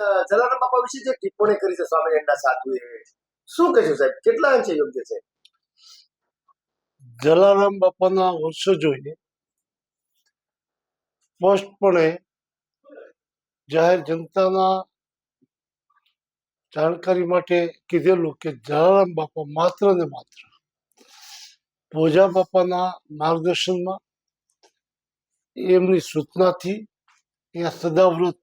જલારામ બાપા વિશે જે ટિપ્પણી કરી છે સ્વામિનારાયણના સાધુએ. શું કહેશું સાહેબ? કેટલા અંશે યોગ્ય છે? જલારામ બાપાના વંશજોએ સ્પષ્ટપણે જાહેર જનતાના જાણકારી માટે કીધેલું કે જલારામ બાપા માત્ર ને માત્ર ભોજા બાપાના માર્ગદર્શનમાં, એમની સૂચનાથી અહીંયા સદાવ્રત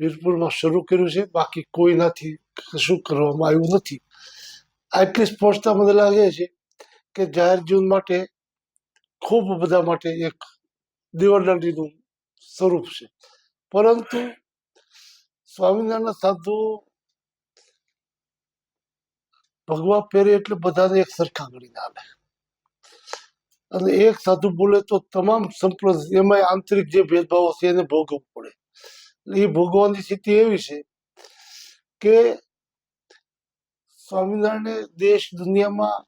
વીરપુરમાં શરૂ કર્યું છે, બાકી કોઈનાથી કશું કરવામાં આવ્યું નથી. આટલી સ્પષ્ટતા મને લાગે છે કે જાહેર જીવન માટે ખૂબ બધા માટે એક દીવરદાંડીનું સ્વરૂપ છે. પરંતુ સ્વામિનારાયણ સાધુ ભગવા પહેરે એટલે બધાને એક સરખા ગણીને આવે અને એક સાધુ બોલે તો તમામ સંપ્રદાય એમાં આંતરિક જે ભેદભાવો છે એને ભોગવવું પડે. એ ભોગવવાની સ્થિતિ એવી છે કે સ્વામિનારાયણ દેશ દુનિયામાં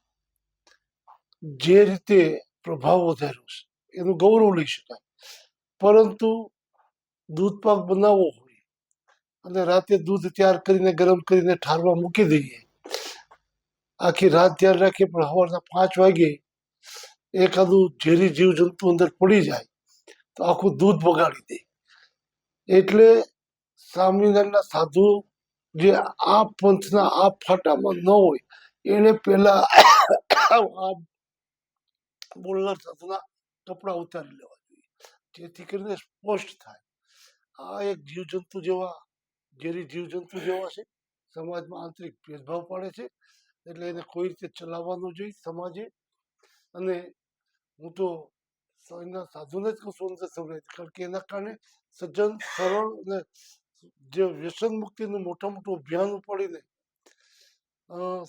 જે રીતે પ્રભાવ વધાર્યો છે, એનું ગૌરવ લઈ શકાય. પરંતુ દૂધ પાક બનાવવો હોય અને રાતે દૂધ તૈયાર કરીને, ગરમ કરીને ઠારવા મૂકી દઈએ, આખી રાત ધ્યાન રાખીએ, પણ સવારના પાંચ વાગે એકાદું ઝેરી જીવજંતુ અંદર પડી જાય, તો આખું દૂધ બગાડી દે. એટલે સ્વામિનારાયણના સાધુ જે આ પંથના આ ફાટામાં ન હોય, એને આ બોલનાર સાધુના કપડા ઉતારી લેવા જોઈએ. જેથી કરીને સ્પષ્ટ થાય. આ એક જીવજંતુ જેવા, ઝેરી જીવજંતુ જેવા છે. સમાજમાં આંતરિક ભેદભાવ પાડે છે. એટલે એને કોઈ રીતે ચલાવવાનું જોઈએ સમાજે. અને હું તો સ્વામિના સાધુને જ છું અંદર કારણ કે એના કારણે સજ્જન, સરળ અને જે વ્યસન મુક્તિનું મોટા મોટું અભિયાન ઉપાડીને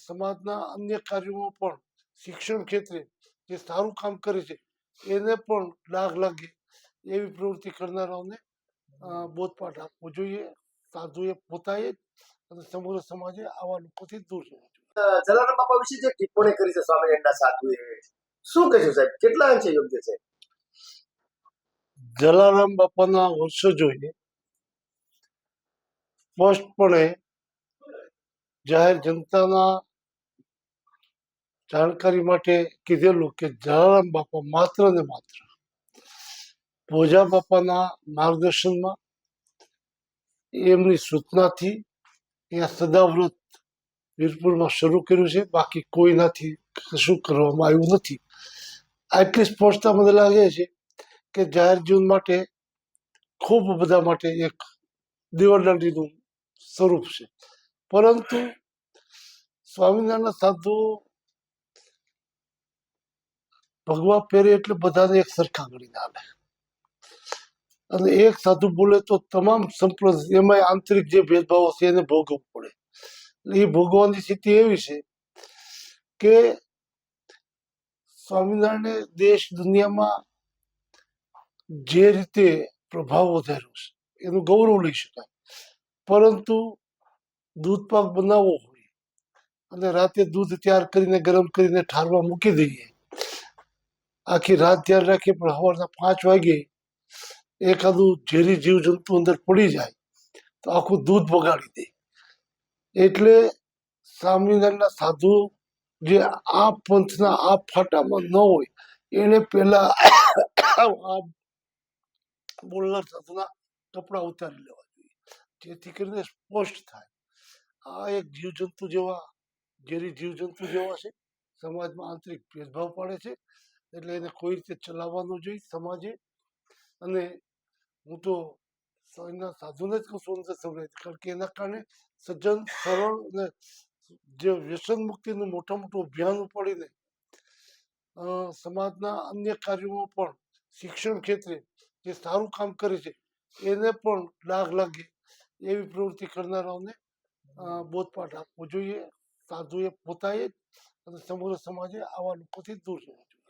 સમાજના અન્ય કાર્યોમાં પણ શિક્ષણ ક્ષેત્રે જે સારું કામ કરે છે, એને પણ લાગ લાગે એવી પ્રવૃત્તિ કરનારાઓને બોધપાઠ આપવો જોઈએ. સાધુએ પોતાએ અને સમગ્ર સમાજે આવા લોકોથી દૂર રહેવું જોઈએ. જલારામ બાપા વિશે જે ટિપ્પણી કરી છે સ્વામિનારાયણના સાધુએ, શું કહેશું સાહેબ? કેટલા અંશે યોગ્ય છે? જલારામ બાપાના વર્ષો જોઈએ. સ્પષ્ટપણે જાહેર જનતાના જાણકારી માટે કીધેલું કે જલારામ બાપા માત્ર ને માત્ર ભોજા બાપાના માર્ગદર્શનમાં એમની સૂચનાથી અહીંયા સદાવ્રત વીરપુરમાં શરૂ કર્યું છે. બાકી કોઈનાથી કશું કરવામાં આવ્યું નથી. આટલી સ્પષ્ટતા મને લાગે છે કે જાહેર જીવન માટે ખૂબ બધા માટે એક દીવરદાંડીનું સ્વરૂપ છે. પરંતુ સ્વામિનારાયણ સાધુ ભગવા પહેરે એટલે બધાને એક સરખા ગણીને આવે. અને એક સાધુ બોલે તો તમામ સંપ્રદાય એમાં આંતરિક જે ભેદભાવો છે એને ભોગવવું પડે. એટલે એ ભોગવવાની સ્થિતિ એવી છે કે સ્વામિનારાયણે દેશ દુનિયામાં જે રીતે પ્રભાવ વધાર્યો છે, એનું ગૌરવ લઈ શકાય. પરંતુ દૂધ પાક બનાવવો હોય, અને રાતે દૂધ તૈયાર કરીને, ગરમ કરીને ઠારવા મૂકી દઈએ, આખી રાત ધ્યાન રાખીએ, પણ સવારના પાંચ વાગે એકાદું ઝેરી જીવજંતુ અંદર પડી જાય, તો આખું દૂધ બગાડી દે. એટલે સ્વામિનારાયણના સાધુ જે આ પંથના આ ફાટામાં ન હોય, એને પહેલા આ બોલનાર સાધુના કપડાં ઉતારી લેવા જોઈએ જેથી કરીને સ્પષ્ટ થાય આ એક જીવજંતુ જેવા ઝેરી જીવજંતુ જેવા છે સમાજમાં આંતરિક ભેદભાવ પાડે છે એટલે એને કોઈ રીતે ચલાવવાનું જોઈએ સમાજે અને હું તો એના સાધુને જ કહું છું સમજાય કારણ કે એના કારણે સજ્જન, સરળ અને જે વ્યસન મુક્તિનું મોટા મોટું અભિયાન ઉપાડીને સમાજના અન્ય કાર્યોમાં પણ શિક્ષણ ક્ષેત્રે જે સારું કામ કરે છે, એને પણ લાગ લાગે એવી પ્રવૃત્તિ કરનારાઓને બોધપાઠ આપવો જોઈએ. સાધુએ પોતાએ અને સમગ્ર સમાજે આવા લોકોથી દૂર રહેવું જોઈએ.